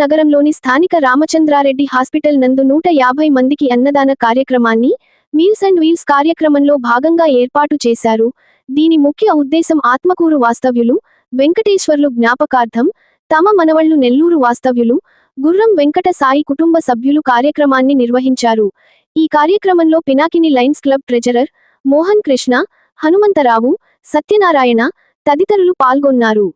నగరంలోని స్థానిక రామచంద్రారెడ్డి హాస్పిటల్ నందు నూట యాభై మందికి అన్నదాన కార్యక్రమాన్ని మీల్స్ అండ్ వీల్స్ కార్యక్రమంలో భాగంగా ఏర్పాటు చేశారు. దీని ముఖ్య ఉద్దేశం ఆత్మకూరు వాస్తవ్యులు వెంకటేశ్వర్లు జ్ఞాపకార్థం తమ మనవళ్ళు నెల్లూరు వాస్తవ్యులు గుర్రం వెంకట సాయి కుటుంబ సభ్యులు కార్యక్రమాన్ని నిర్వహించారు. ఈ కార్యక్రమంలో Pinakini Lions Club treasurer Mohan Krishna Hanumantharao Satyanarayana తదితరులు పాల్గొన్నారు.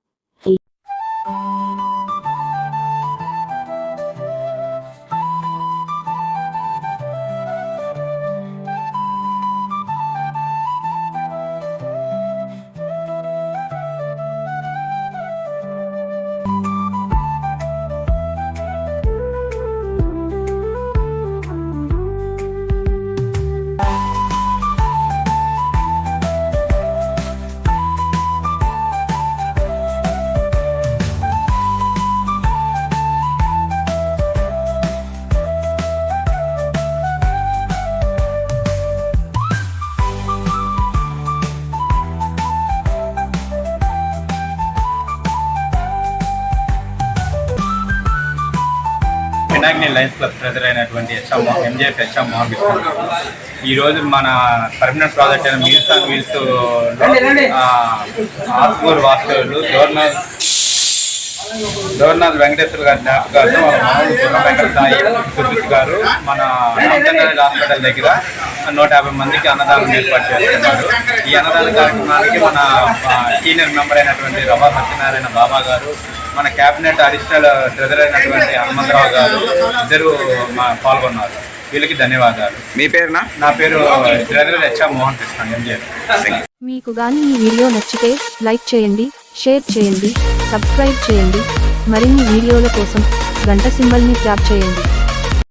పినాగ్ని లయన్స్ క్లబ్ ట్రెజర్ అయినటువంటి హెచ్ఎం ఎంజేఎఫ్ హెచ్ఎం మోహన్ ఈ రోజు మన పర్మనెంట్ ప్రాజెక్ట్ అయిన మీల్స్ అండ్ వీల్స్ ఆత్మూరు వాస్తవులు గవర్నర్ గవర్నర్ వెంకటేశ్వర గారి జ్ఞాపకార్థం వెంకట సాయి సుజిత్ గారు మన రామచంద్ర హాస్పిటల్ దగ్గర నూట యాభై మందికి అన్నదానం ఏర్పాటు చేస్తున్నారు. ఈ అన్నదాన కార్యక్రమానికి మన సీనియర్ మెంబర్ అయినటువంటి రవా సత్యనారాయణ బాబా గారు మన కేబినెట్ అడిషనల్ ట్రెజర్ అయినటువంటి హనుమంతరావు గారు ఇద్దరు మా పాల్గొన్నారు. వీళ్ళకి ధన్యవాదాలు. మీ పేరునా? నా పేరు ట్రెజర్ హెచ్ఎం మోహన్ కృష్ణ మీకు గాని ఈ వీడియో నచ్చితే లైక్ చేయండి షేర్ చేయండి. సబ్స్క్రైబ్ చేయండి. మరిన్ని వీడియోల కోసం గంట సింబల్ని ట్యాప్ చేయండి.